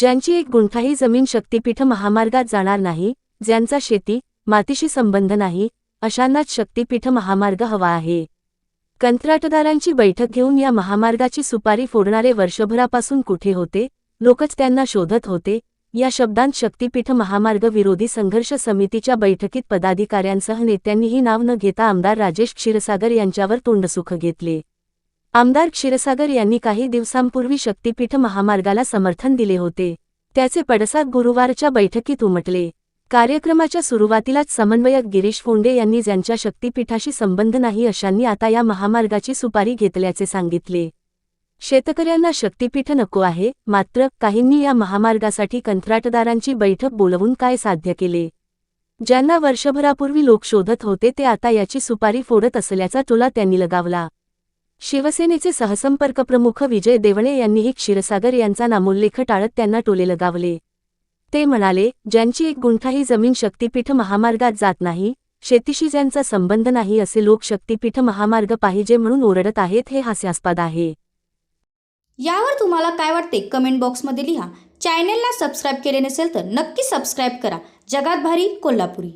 ज्यांची एक गुंठाही जमीन शक्तीपीठ महामार्गात जाणार नाही ज्यांचा शेती मातीशी संबंध नाही अशांनाच शक्तीपीठ महामार्ग हवा आहे. कंत्राटदारांची बैठक घेऊन या महामार्गाची सुपारी फोडणारे वर्षभरापासून कुठे होते लोकच त्यांना शोधत होते या शब्दांत शक्तीपीठ महामार्ग विरोधी संघर्ष समितीच्या बैठकीत पदाधिकाऱ्यांसह नेत्यांनीही नाव न घेता आमदार राजेश क्षीरसागर यांच्यावर तोंडसुख घेतले. आमदार क्षीरसागर यांनी काही दिवसांपूर्वी शक्तीपीठ महामार्गाला समर्थन दिले होते. त्याचे पडसाद गुरुवारच्या बैठकीत उमटले. कार्यक्रमाच्या सुरुवातीलाच समन्वयक गिरीश फोंडे यांनी ज्यांच्या शक्तीपीठाशी संबंध नाही अशांनी आता या महामार्गाची सुपारी घेतल्याचे सांगितले. शेतकऱ्यांना शक्तीपीठ नको आहे मात्र काहींनी या महामार्गासाठी कंत्राटदारांची बैठक बोलवून काय साध्य केले? ज्यांना वर्षभरापूर्वी लोक शोधत होते ते आता याची सुपारी फोडत असल्याचा टोला त्यांनी लगावला. शिवसेनेचे सहसंपर्क प्रमुख विजय देवणे यांनीही क्षीरसागर यांचा नामोल्लेख टाळत त्यांना टोले लगावले ते म्हणाले ज्यांची एक गुंठाही जमीन शक्तीपीठ महामार्गात जात नाही शेतीशी ज्यांचा संबंध नाही असे लोक शक्तीपीठ महामार्ग पाहिजे म्हणून ओरडत आहेत हे हास्यास्पद आहे. यावर तुम्हाला काय वाटते कमेंट बॉक्समध्ये लिहा. चॅनेलला सबस्क्राईब केले नसेल तर नक्की सबस्क्राईब करा. जगात भारी कोल्हापुरी.